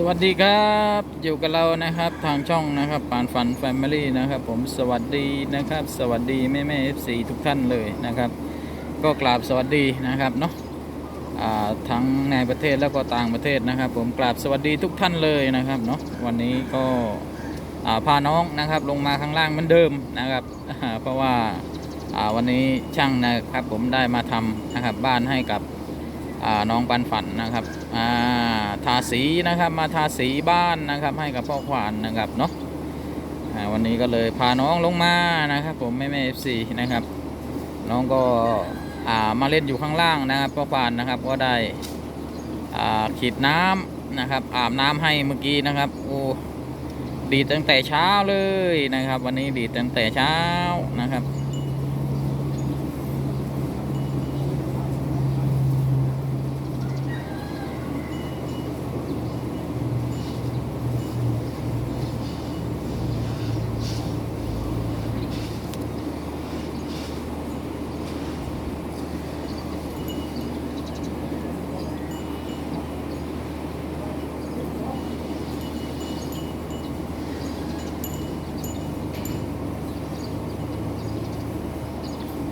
สวัสดีครับ อยู่กับเรานะครับทางช่องนะครับปานฟันแฟมิลี่นะครับ ผมสวัสดีนะครับ สวัสดีแม่แม่เอฟซีทุกท่านเลยนะครับ ก็กราบสวัสดีนะครับเนาะทั้งในประเทศแล้วก็ต่างประเทศนะครับ ผมกราบสวัสดีทุกท่านเลยนะครับเนาะวันนี้ก็พาน้องนะครับลงมาข้างล่างเหมือนเดิมนะครับ เพราะว่าวันนี้ช่างนะครับผมได้มาทำนะครับบ้านให้กับ น้องปันฝันนะครับาทาสีนะครับมาทาสีบ้านนะครับ ให้กับพ่อขวานนะครับเนาะวันนี้ก็เลยพาน้องลงมานะครับ ผมแม่แม่เอฟซีนะครับ น้องก็ามาเล่นอยู่ข้างล่างนะครับพ่อขวานนะครับก็ได้ขีดน้ำนะครับ อาบน้ำให้เมื่อกี้นะครับโอ้ดีตั้งแต่เช้าเลยนะครับ วันนี้ดีตั้งแต่เช้านะครับ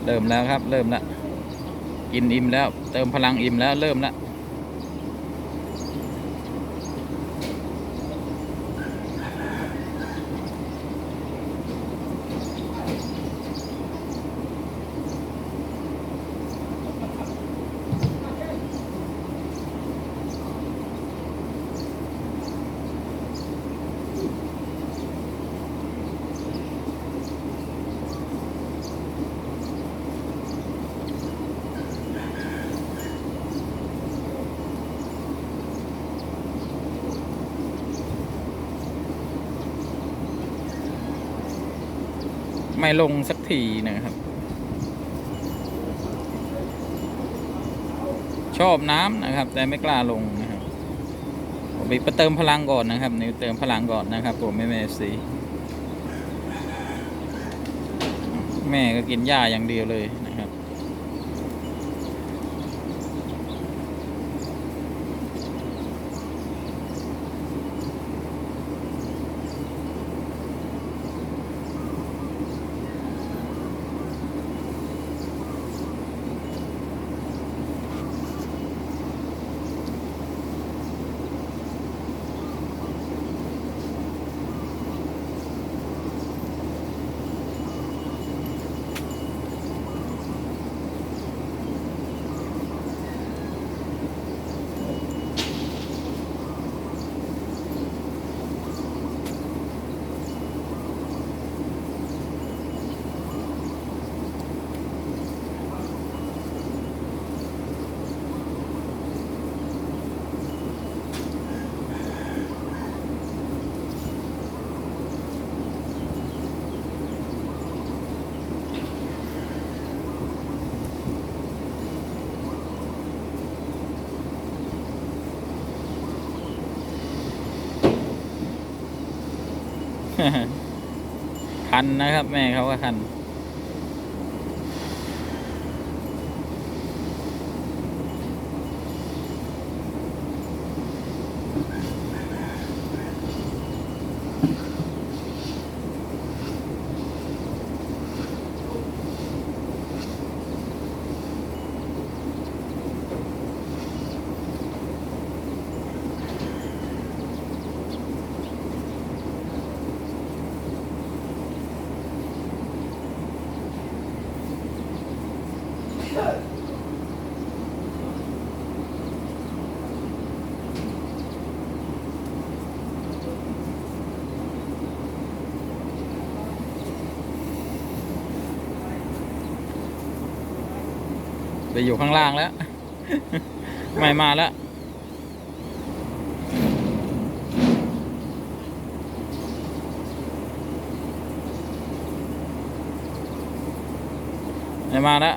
เริ่มแล้วครับ เริ่มละกินอิ่มแล้ว เติมพลังอิ่มแล้วเริ่มละ ไม่ลงสักทีนะครับ ชอบน้ำนะครับ แต่ไม่กล้าลงนะครับผมไปเติมพลังก่อนนะครับนี่เติมพลังก่อนนะครับผมแม่แม่สีแม่ก็กินหญ้าอย่างเดียวเลยนะ คันนะครับ แม่เขาก็คัน ไปอยู่ข้างล่างแล้ว ไม่มาแล้ว ไม่มาแล้ว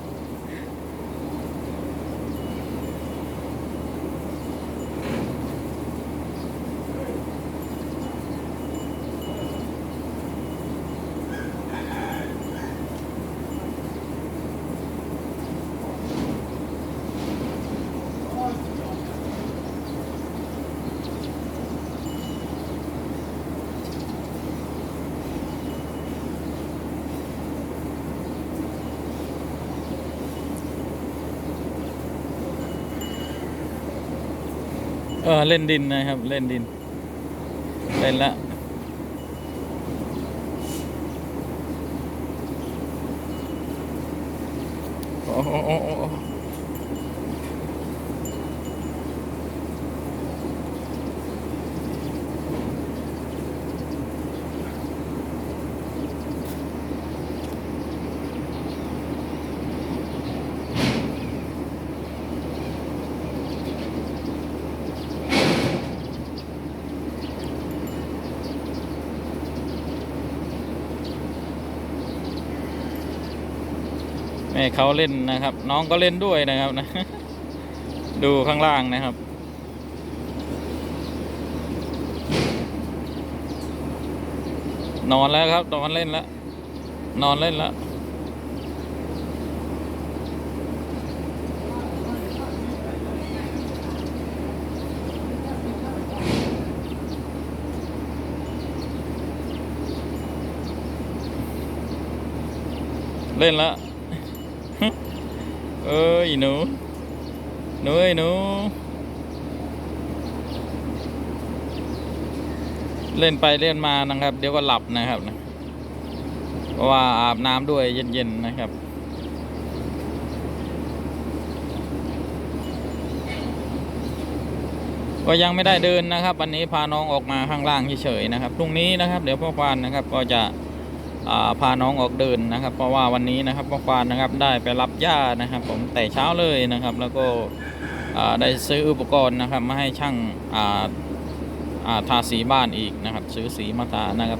เออเล่นดินนะครับ เล่นดิน เล่นละโอ้โอ้โอ้ โหแม่เขาเล่นนะครับ น้องก็เล่นด้วยนะครับนะ ดูข้างล่างนะครับ นอนแล้วครับนอนเล่นแล้ว นอนเล่นแล้วเล่นแล้ว อ้ยหนูหนูเอ้ยหนูเล่นไปเล่นมานะครับ เดี๋ยวก็หลับนะครับนะเพราะว่าอาบน้ำด้วยเย็นๆนะครับ ก็ยังไม่ได้เดินนะครับ วันนี้พาน้องออกมาข้างล่างเฉยๆนะครับพรุ่งนี้นะครับ เดี๋ยวพ่อควานนะครับ ก็จะ พาน้องออกเดินนะครับ เพราะว่าวันนี้นะครับพ่อควานนะครับได้ไปรับหญ้านะครับ ผมแต่เช้าเลยนะครับ แล้วก็ได้ซื้ออุปกรณ์นะครับมาให้ช่างาาทาสีบ้านอีกนะครับ ซื้อสีมาทานะครับ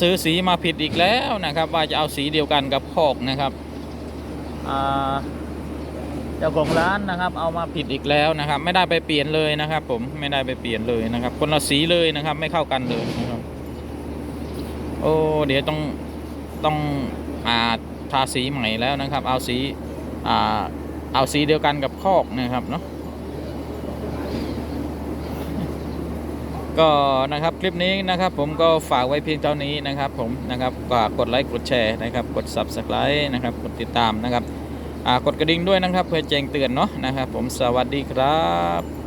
ซื้อสีมาผิดอีกแล้วนะครับ ว่าจะเอาสีเดียวกันกับคอกนะครับเจ้าของร้านนะครับ เอามาผิดอีกแล้วนะครับ ไม่ได้ไปเปลี่ยนเลยนะครับ ผมไม่ได้ไปเปลี่ยนเลยนะครับ คนละสีเลยนะครับ ไม่เข้ากันเลยนะ โอ้เดี๋ยวต้องต้องอาทาสีใหม่แล้วนะครับ เอาสีอ่าเอาสีเดียวกันกับคอกนะครับเนาะก็นะครับคลิปนี้นะครับผมก็ฝากไว้เพียงเท่านี้นะครับผมนะครับก็กดไลค์กดแชร์นะครับกด subscribe นะครับกดติดตามนะครับกดกระดิ่งด้วยนะครับ เพื่อแจ้งเตือนเนาะนะครับผมสวัสดีครับ